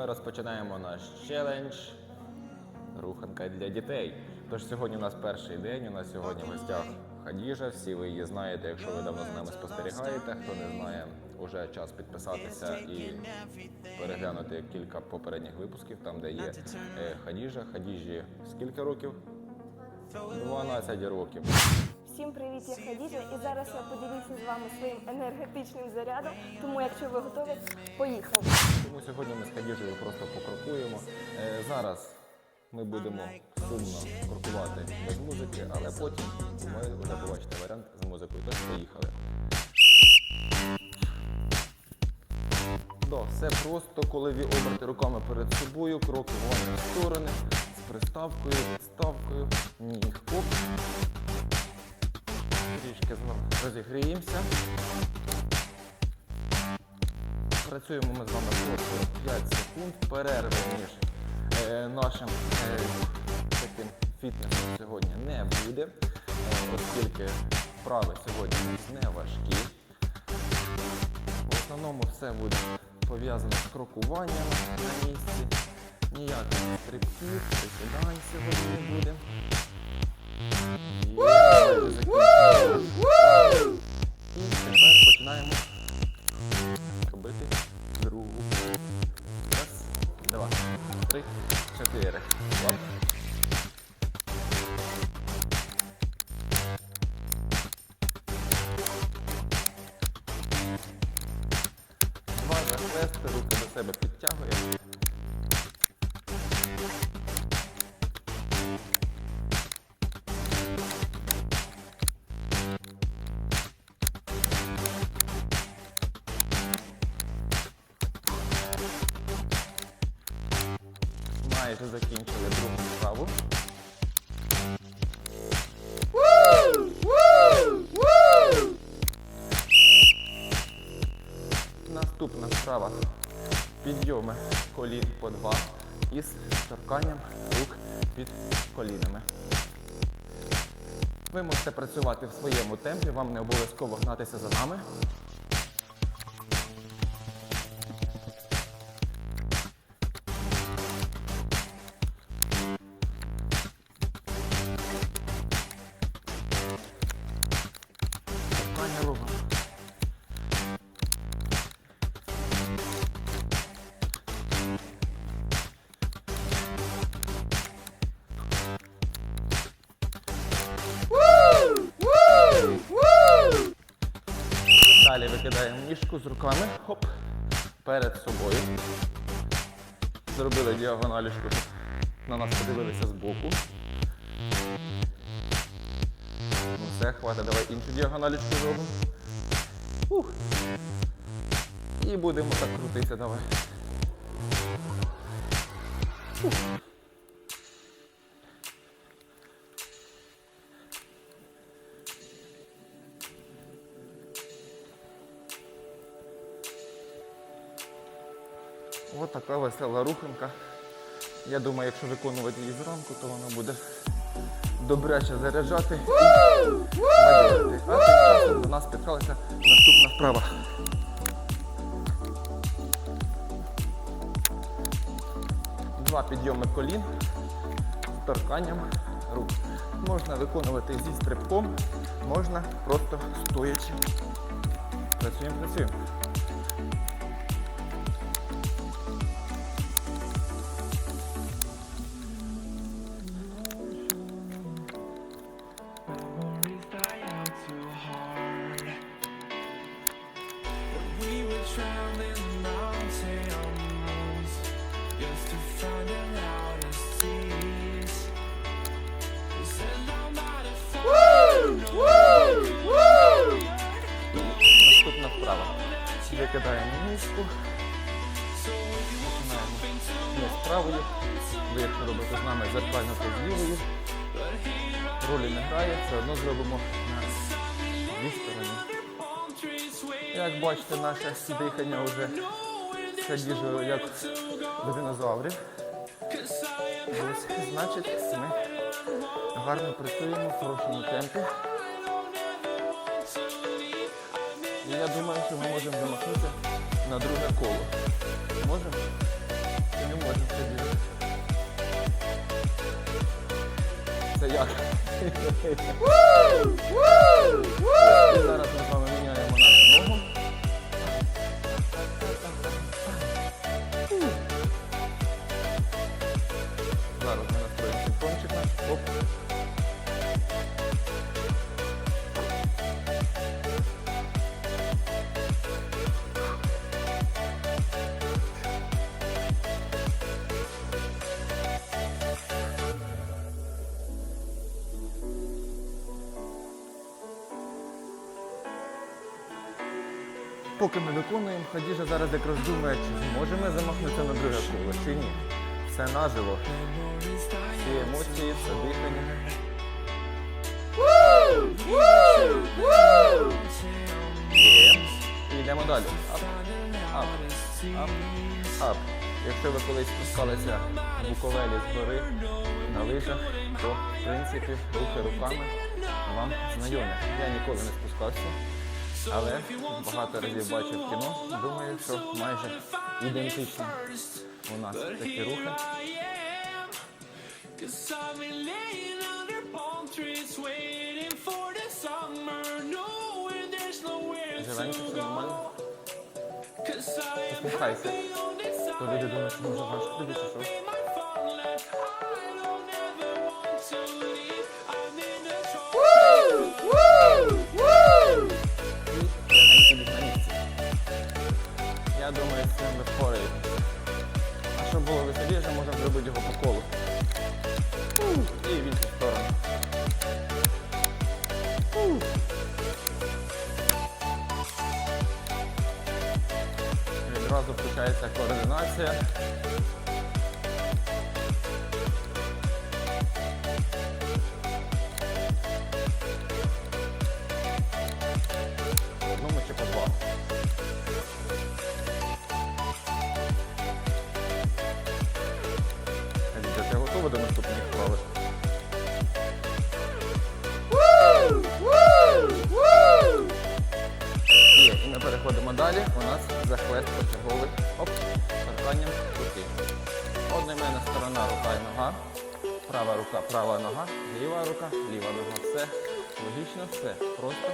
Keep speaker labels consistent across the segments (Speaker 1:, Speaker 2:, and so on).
Speaker 1: ми розпочинаємо наш челендж руханка для дітей. Тож сьогодні у нас перший день. У нас сьогодні в гостях Хадіжа. Всі ви її знаєте, якщо ви давно за нами спостерігаєте. Хто не знає, уже час підписатися і переглянути кілька попередніх випусків, там де є е, Хадіжа. Хадіжі скільки років? 12 років.
Speaker 2: Всім привіт, я Хадіжа, і зараз я поділюся з вами своїм енергетичним зарядом. Тому, якщо ви готові, поїхали.
Speaker 1: Тому сьогодні ми з Хадіжею просто покрокуємо. Е, зараз ми будемо сумно крокувати без музики, але потім ми вже побачите варіант з музикою. Тож поїхали. Да, все просто, коли ви оберти руками перед собою, кроки в сторони, з приставкою, підставкою, ніг оп. Трішки з вами розігріємося. Працюємо ми з вами по 45 секунд. Перерви між е, нашим е, таким фітнесом сьогодні не буде, е, оскільки вправи сьогодні не важкі. В основному все буде пов'язано з крокуванням на місці. Ніяких стрибків, присідань сьогодні не буде. vedere. Майже закінчили другу вправу. Наступна вправа. Підйоми колін по два із торканням рук під колінами. Ви можете працювати в своєму темпі, вам не обов'язково гнатися за нами. Торкання рук. Далі викидаємо ніжку з руками. Хоп. Перед собою. Зробили діагоналішку, щоб на нас подивилися збоку. Все, хватить, давай іншу діагоналічку зробимо. Ух. І будемо так крутитися, давай. Ух. Ось така весела руханка. Я думаю, якщо виконувати її зранку, то вона буде добряче заряджати. А тим до нас підкралася наступна вправа. Два підйоми колін з торканням рук. Можна виконувати зі стрибком, можна просто стоячи. Працюємо, працюємо. Правою. Ви якщо робите з нами зеркально, то з лівою. Ролі не грає, все одно зробимо на дві сторони. Як бачите, наше дихання вже садіжує як динозаврів. Ось, значить, ми гарно працюємо в хорошому темпі. І я думаю, що ми можемо замахнути на друге коло. Можемо? Не можеш це діяти. Це як? Поки ми виконуємо, Хадіжа зараз якраз думає, чи зможемо ми замахнутися на друге коло, чи ні. Все наживо. Всі емоції, все дихання. І йдемо далі. Ап, ап, ап, ап. Якщо ви колись спускалися в Буковелі з гори на лижах, то в принципі рухи руками вам знайомі. Я ніколи не спускався. Але багато разів бачив кіно. Думаю, що майже ідентично у нас такі рухи. Живенько, все нормально. Послухайся. То люди думають, що може важко тобі чи що? Вправи? І ми переходимо далі. У нас захвест почерговий. Оп, торканням руки. Одноіменна сторона, рука і нога. Права рука, права нога, ліва рука, ліва нога. Все логічно, все просто.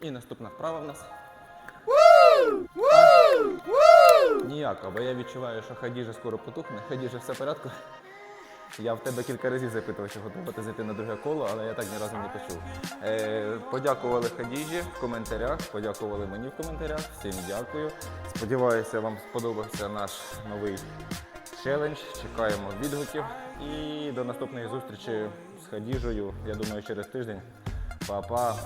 Speaker 1: І наступна вправа в нас. Ніяка, бо я відчуваю, що Хадіжа скоро потухне. Хадіжа, все в порядку. Я в тебе кілька разів запитував, чи готова ти зайти на друге коло, але я так ні разу не почув. Е, подякували Хадіжі в коментарях, подякували мені в коментарях. Всім дякую. Сподіваюся, вам сподобався наш новий челендж. Чекаємо відгуків. І до наступної зустрічі з Хадіжею. Я думаю, через тиждень. Па-па.